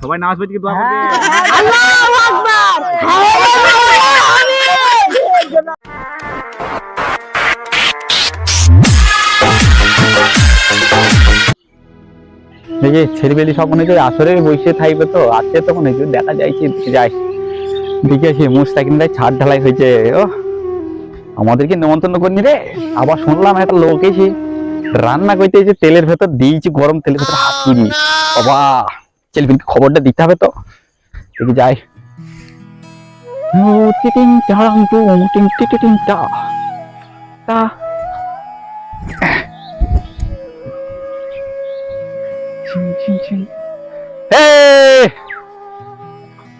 সবাই নামাজ পড়তে কি দোয়া করবে? আল্লাহু আকবার! এই যে ছেলেবেলি সব মনে হচ্ছে আসরে বসে থাকবে তো আছে তো মনে হচ্ছে দেখা যাইছে যাই। দেখে আসি মুস্তাকিনটা ছাদ ঢালাই হয়েছে। ও আমাদেরকে নেমন্তন্ন করিনি রে। আবার শুনলাম একটা লোক এসে রান্না করতে এসে তেলের ভেতর দিয়েছি গরম তেলের ভেতর হাত বাবা! ছেলেপিনকে খবরটা দিতে হবে তো। দেখে যাই। টিটিং টাং টুং, টিং!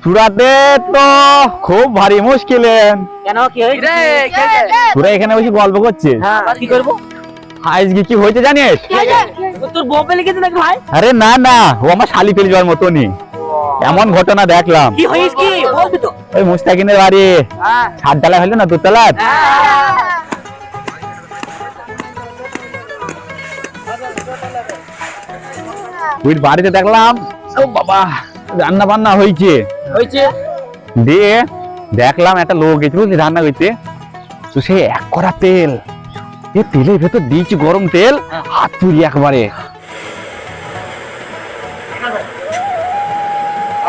চূড়াতে তো খুব ভারী মুশকিল কেন কি হয়েছে? তোরা এখানে বসে গল্প করছে হ্যাঁ কি করব? আজকে কি হয়েছে জানিস? তোর বউ পেলে গেছে নাকি ভাই? আরে না না ও আমার শালি পেলে যাওয়ার মতনই। এমন ঘটনা দেখলাম। কি হয়েছে কি? বলবি তো। ওই মুস্তাকিনের বাড়ি। হ্যাঁ। ছাদ ডালা হলো না দুতলার? ওই বাড়িতে দেখলাম ও বাবা রান্না বান্না হয়েছে। হয়েছে? দিয়ে দেখলাম একটা লোক গেছে বুঝলি রান্না করতে। তো সে এক করা তেল এ তেলের ভেতর দিয়েছি গরম তেল? হাত পুরি একবারে।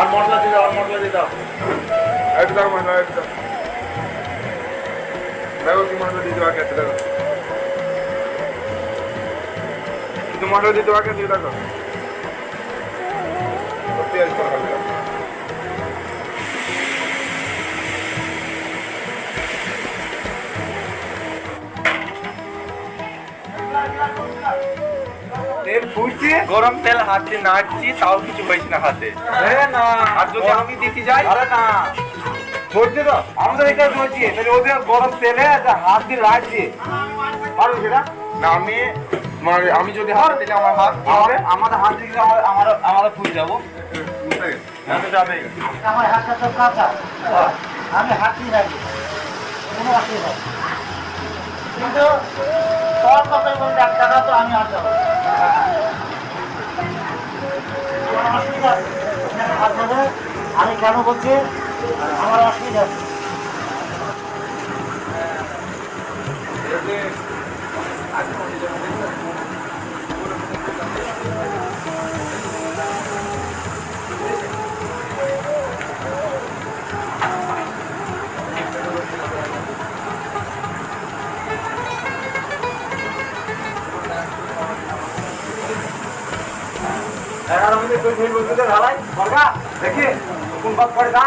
আর মশলা আর মশলা দিয়ে দাও। একটু দাও মশলা একটু দাও দেখো। ফুটছে গরম তেল হাতে নাড়ছি তাও কিছু হয়েছে না হাতে। না। আর যদি আমি দিতে যাই? আরে না। ধরছে তো। এটা ধরছি। তাহলে ওদের গরম তেলে একটা হাত দিয়ে লাগছে পারবে সেটা? না আমি মানে আমি যদি হাত দিলে আমার হাত হাত দিলে আমার আমার আমরা ফুলে যাব। যাবে। আমার হাতটা তো কাঁচা। আমি হাত দিয়ে রাখি কোনো অসুবিধা কিন্তু তোর কথাই বলতে এক টাকা তো আমি হাত আমি কেন বলছি আমার অসুবিধা আছে মিনিট দুই মিনিট বলতে তো ঢালাই। করবা দেখি কোন পাক পড়ে দা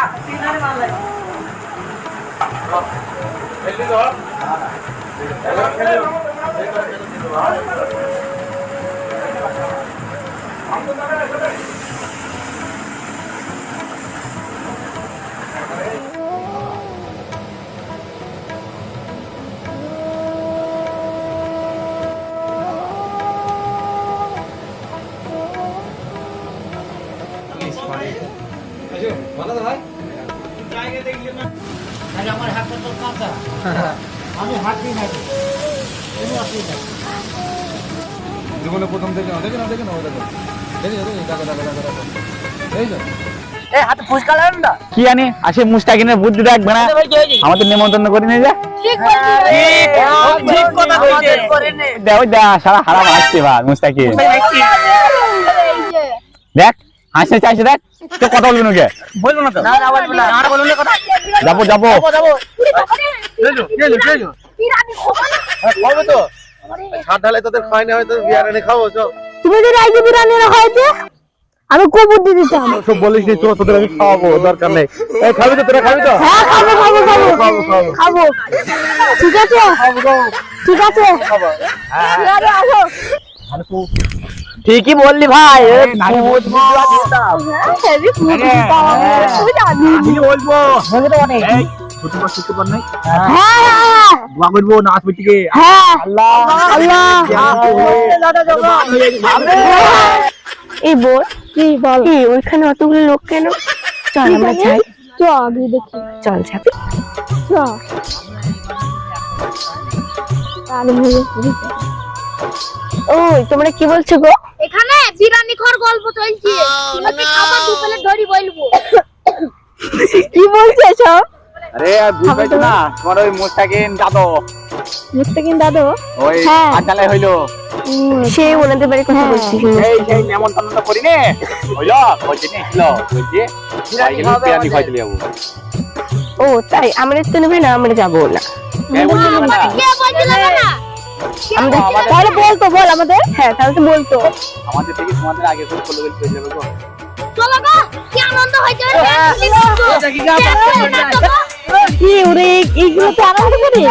খেললি তো এবার খেলে তাহলে আমার হাতটা তো কাঁচা। আমি হাত দিয়ে রাখি কোনো অসুবিধা জীবনে প্রথম দেখে দেখে না দেখে না দেখো দেখে দেখে দেখো দেখো দেখো দেখো। এই তো এই হাতে ফুসকা লাগান না কি জানি আসে মুস্তাকিনের বুদ্ধি দেখবে না আমাদের নেমন্তন্ন করে নিয়ে যা। ঠিক ঠিক কথা কইছে করে নে দেখ ওই দেখ সারা হারাম আসছে ভাই মুস্তাকিন। দেখ। হাসতে চাইছে দেখ তো কথা বলবি নাকি? বলব না তো। না না বলব না। আর বলব না কথা? যাব যাব। যাব খাবে তো। ছাদ ঢালাই তোদের খাই না হয় তোদের বিয়ার এনে খাব চল। তুমি যদি আজকে বিরিয়ানি না খাইতে আমি খুব বুদ্ধি দিতাম। সব বলিস নি চল তোদের আমি খাওয়াবো দরকার নেই। এই খাবি তো তোরা খাবি তো? হ্যাঁ খাব খাব খাব। খাব খাব খাব। ঠিক আছে? ঠিক আছে? আরে আসো। ঠিকই বললি ভাই বলব। এই হ্যাঁ। হ্যাঁ হ্যাঁ আল্লাহ আল্লাহ। এই বোন কি বল? ওইখানে অতগুলো লোক কেন? চল আমরা যাই। চ আগে দেখি। চল যাবি। চ তাহলে ওই তোমরা কি বলছো গো? এখানে বিরিয়ানি খাওয়ার গল্প চলছে। খাবার পেলে ধরি বলব। কি বলছে সব আরে আর বুঝতে না তোমার ওই মুস্তাকিন দাদো। মুস্তাকিন দাদু? ওই হ্যাঁ। হইল। সে ওনাদের বাড়ির কথা বলছি। এই সেই নেমন্তন্ন তো করি নে হইল বলছি নি ছিল বলছি। বিরিয়ানি খাইতে যাব। ও তাই আমরা তো নেবে না আমরা যাব না? কে বলছিল না আমাদের তাহলে বলতো বল আমাদের। হ্যাঁ তাহলে তো বলতো। আমাদের থেকে তোমাদের আগে করে ফলো করে যাবে গো। চলো গো কি আনন্দ হয়েছে কি ওরে এইগুলো তো আনন্দ করি?